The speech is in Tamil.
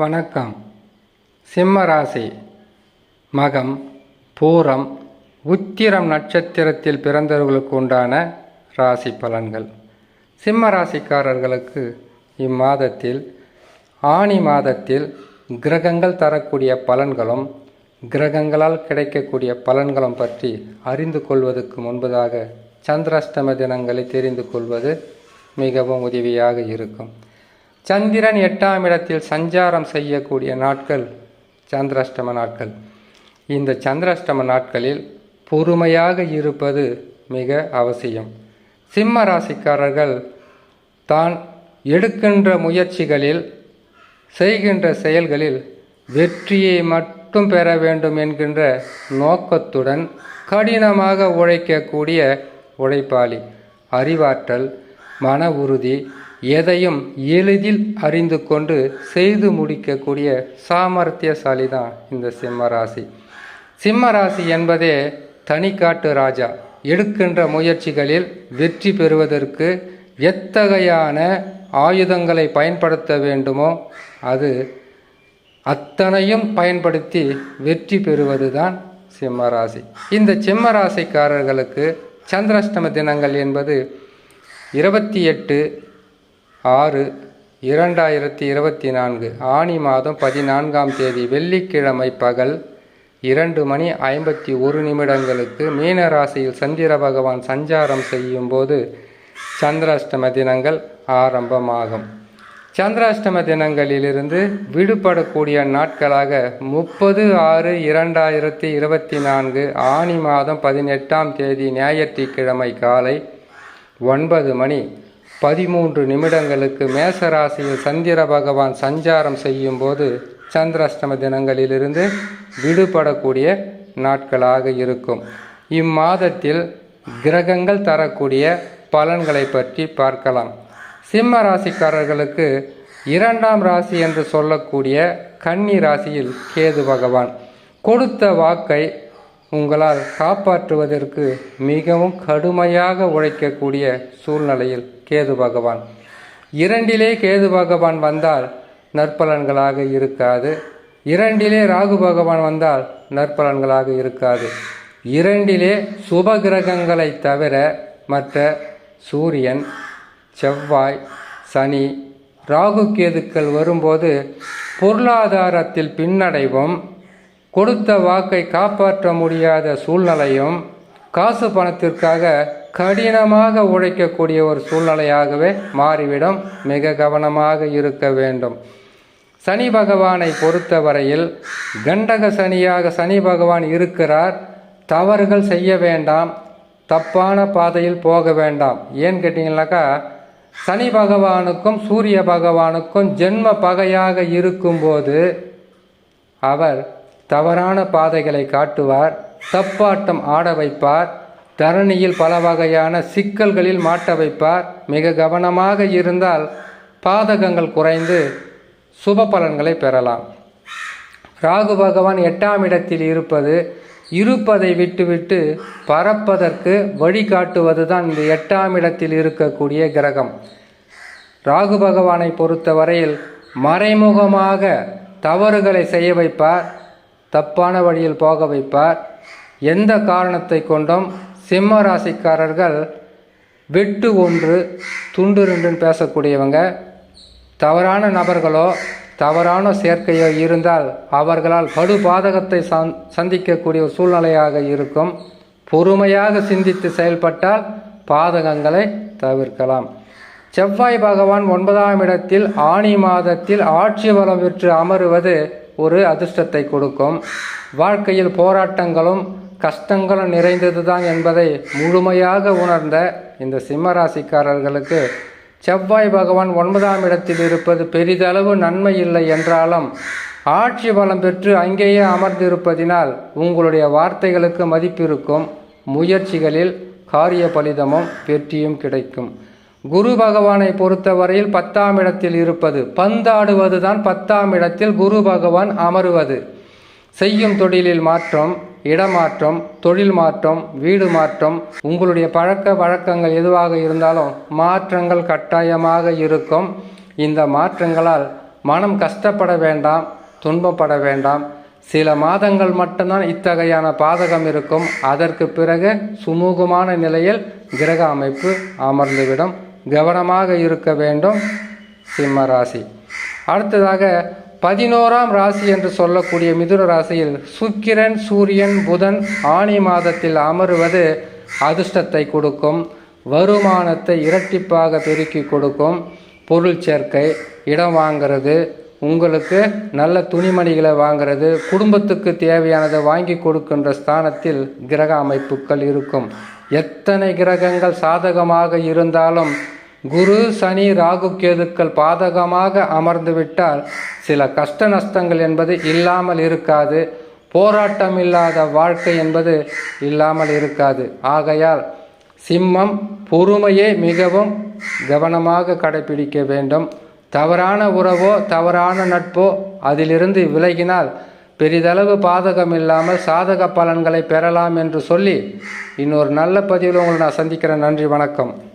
வணக்கம். சிம்ம ராசி மகம் பூரம் உத்திரம் நட்சத்திரத்தில் பிறந்தவர்களுக்கு உண்டான ராசி பலன்கள். சிம்ம ராசிக்காரர்களுக்கு இம்மாதத்தில் ஆணி மாதத்தில் கிரகங்கள் தரக்கூடிய பலன்களும் கிரகங்களால் கிடைக்கக்கூடிய பலன்களும் பற்றி அறிந்து கொள்வதற்கு முன்பதாக சந்திராஷ்டம தினங்களை தெரிந்து கொள்வது மிகவும் உதவியாக இருக்கும். சந்திரன் எட்டாம் இடத்தில் சஞ்சாரம் செய்யக்கூடிய நாட்கள் சந்திராஷ்டம நாட்கள். இந்த சந்திராஷ்டம நாட்களில் பொறுமையாக இருப்பது மிக அவசியம். சிம்ம ராசிக்காரர்கள் தான் எடுக்கின்ற முயற்சிகளில் செய்கின்ற செயல்களில் வெற்றியை மட்டும் பெற வேண்டும் என்கின்ற நோக்கத்துடன் கடினமாக உழைக்கக்கூடிய உழைப்பாளி. அறிவாற்றல் மன உறுதி எதையும் எளிதில் அறிந்து கொண்டு செய்து முடிக்கக்கூடிய சாமர்த்தியசாலி தான் இந்த சிம்ம ராசி சிம்ம ராசி என்பதே தனிக்காட்டு ராஜா. எடுக்கின்ற முயற்சிகளில் வெற்றி பெறுவதற்கு எத்தகையான ஆயுதங்களை பயன்படுத்த வேண்டுமோ அது அத்தனையும் பயன்படுத்தி வெற்றி பெறுவதுதான் சிம்மராசி. இந்த சிம்மராசிக்காரர்களுக்கு சந்திராஷ்டம தினங்கள் என்பது இருபத்தி எட்டு ஆறு இரண்டாயிரத்தி இருபத்தி நான்கு ஆணி மாதம் பதினான்காம் தேதி வெள்ளிக்கிழமை பகல் இரண்டு மணி ஐம்பத்தி ஒரு நிமிடங்களுக்கு மீனராசியில் சந்திர பகவான் சஞ்சாரம் செய்யும் போது சந்திராஷ்டம தினங்கள் ஆரம்பமாகும். சந்திராஷ்டம தினங்களிலிருந்து விடுபடக்கூடிய நாட்களாக முப்பது ஆறு இரண்டாயிரத்தி இருபத்தி நான்கு ஆணி மாதம் பதினெட்டாம் தேதி ஞாயிற்றுக்கிழமை காலை ஒன்பது மணி பதிமூன்று நிமிடங்களுக்கு மேசராசியில் சந்திர பகவான் சஞ்சாரம் செய்யும் போது சந்திராஷ்டம தினங்களிலிருந்து விடுபடக்கூடிய நாட்களாக இருக்கும். இம்மாதத்தில் கிரகங்கள் தரக்கூடிய பலன்களை பற்றி பார்க்கலாம். சிம்ம ராசிக்காரர்களுக்கு இரண்டாம் ராசி என்று சொல்லக்கூடிய கன்னி ராசியில் கேது பகவான் கொடுத்த வாக்கை உங்களால் காப்பாற்றுவதற்கு மிகவும் கடுமையாக உழைக்கக்கூடிய சூழ்நிலையில் கேது பகவான். இரண்டிலே கேது பகவான் வந்தால் நற்பலன்களாக இருக்காது. இரண்டிலே ராகு பகவான் வந்தால் நற்பலன்களாக இருக்காது. இரண்டிலே சுப கிரகங்களை தவிர மற்ற சூரியன் செவ்வாய் சனி ராகு கேதுக்கள் வரும்போது பொருளாதாரத்தில் பின்னடைவும் கொடுத்த வாக்கை காப்பாற்ற முடியாத சூழ்நிலையும் காசு பணத்திற்காக கடினமாக உழைக்கக்கூடிய ஒரு சூழ்நிலையாகவே மாறிவிடும். மிக கவனமாக இருக்க வேண்டும். சனி பகவானை பொறுத்தவரையில் கண்டக சனியாக சனி பகவான் இருக்கிறார். தவறுகள் செய்ய வேண்டாம். தப்பான பாதையில் போக வேண்டாம். ஏன்னு கேட்டிங்கனாக்கா சனி பகவானுக்கும் சூரிய பகவானுக்கும் ஜென்ம பகையாக இருக்கும்போது அவர் தவறான பாதைகளை காட்டுவார் தப்பாட்டம் ஆட வைப்பார் தரணியில் பல வகையான சிக்கல்களில் மாட்ட வைப்பார். மிக கவனமாக இருந்தால் பாதகங்கள் குறைந்து சுப பலன்களை பெறலாம். ராகு பகவான் எட்டாம் இடத்தில் இருப்பது இருப்பதை விட்டுவிட்டு பறப்பதற்கு வழிகாட்டுவது தான் இந்த எட்டாம் இடத்தில் இருக்கக்கூடிய கிரகம். ராகு பகவானை பொறுத்தவரையில் மறைமுகமாக தவறுகளை செய்ய வைப்பார் தப்பான வழியில் போக வைப்பார். எந்த காரணத்தை கொண்டும் சிம்ம ராசிக்காரர்கள் வெட்டு ஒன்று துண்டு ரெண்டுன்னு பேசக்கூடியவங்க. தவறான நபர்களோ தவறான சேர்க்கையோ இருந்தால் அவர்களால் படு பாதகத்தை சந் சந்திக்கக்கூடிய சூழ்நிலையாக இருக்கும். பொறுமையாக சிந்தித்து செயல்பட்டால் பாதகங்களை தவிர்க்கலாம். செவ்வாய் பகவான் ஒன்பதாம் இடத்தில் ஆணி மாதத்தில் ஆட்சி வளம் பெற்று அமருவது ஒரு அதிர்ஷ்டத்தை கொடுக்கும். வாழ்க்கையில் போராட்டங்களும் கஷ்டங்களும் நிறைந்தது தான் என்பதை முழுமையாக உணர்ந்த இந்த சிம்மராசிக்காரர்களுக்கு செவ்வாய் பகவான் ஒன்பதாம் இடத்தில் இருப்பது பெரிதளவு நன்மை இல்லை என்றாலும் ஆட்சி பலம் பெற்று அங்கேயே அமர்ந்திருப்பதினால் உங்களுடைய வார்த்தைகளுக்கு மதிப்பிருக்கும். முயற்சிகளில் காரிய பலிதமும் வெற்றியும் கிடைக்கும். குரு பகவானை பொறுத்தவரையில் பத்தாம் இடத்தில் இருப்பது. பந்தாடுவது தான் பத்தாம் இடத்தில் குரு பகவான் அமருவது. செய்யும் தொழிலில் மாற்றம் இடமாற்றம் தொழில் மாற்றம் வீடு மாற்றம் உங்களுடைய பழக்க வழக்கங்கள் எதுவாக இருந்தாலும் மாற்றங்கள் கட்டாயமாக இருக்கும். இந்த மாற்றங்களால் மனம் கஷ்டப்பட வேண்டாம் துன்பப்பட வேண்டாம். சில மாதங்கள் மட்டும்தான் இத்தகையான பாதகம் இருக்கும். அதற்கு பிறகு சுமூகமான நிலையில் கிரக அமைப்பு அமர்ந்துவிடும். கவனமாக இருக்க வேண்டும். சிம்ம ராசி. அடுத்ததாக பதினோராம் ராசி என்று சொல்லக்கூடிய மிதுன ராசியில் சுக்கிரன் சூரியன் புதன் ஆணி மாதத்தில் அமருவது அதிர்ஷ்டத்தை கொடுக்கும். வருமானத்தை இரட்டிப்பாக பெருக்கி கொடுக்கும். பொருள் சேர்க்கை இடம் வாங்கிறது உங்களுக்கு நல்ல துணிமணிகளை வாங்கிறது குடும்பத்துக்கு தேவையானதை வாங்கி கொடுக்கின்ற ஸ்தானத்தில் கிரக அமைப்புகள் இருக்கும். எத்தனை கிரகங்கள் சாதகமாக இருந்தாலும் குரு சனி ராகு கேதுக்கள் பாதகமாக அமர்ந்துவிட்டால் சில கஷ்ட நஷ்டங்கள் என்பது இல்லாமல் இருக்காது. போராட்டம் இல்லாத வாழ்க்கை என்பது இல்லாமல் இருக்காது. ஆகையால் சிம்மம் பொறுமையை மிகவும் கவனமாக கடைபிடிக்க வேண்டும். தவறான உறவோ தவறான நட்போ அதிலிருந்து விலகினால் பெரிதளவு பாதகம் இல்லாமல் சாதக பலன்களை பெறலாம் என்று சொல்லி இன்னொரு நல்ல பதிவில் உங்களை நான் சந்திக்கிறேன். நன்றி வணக்கம்.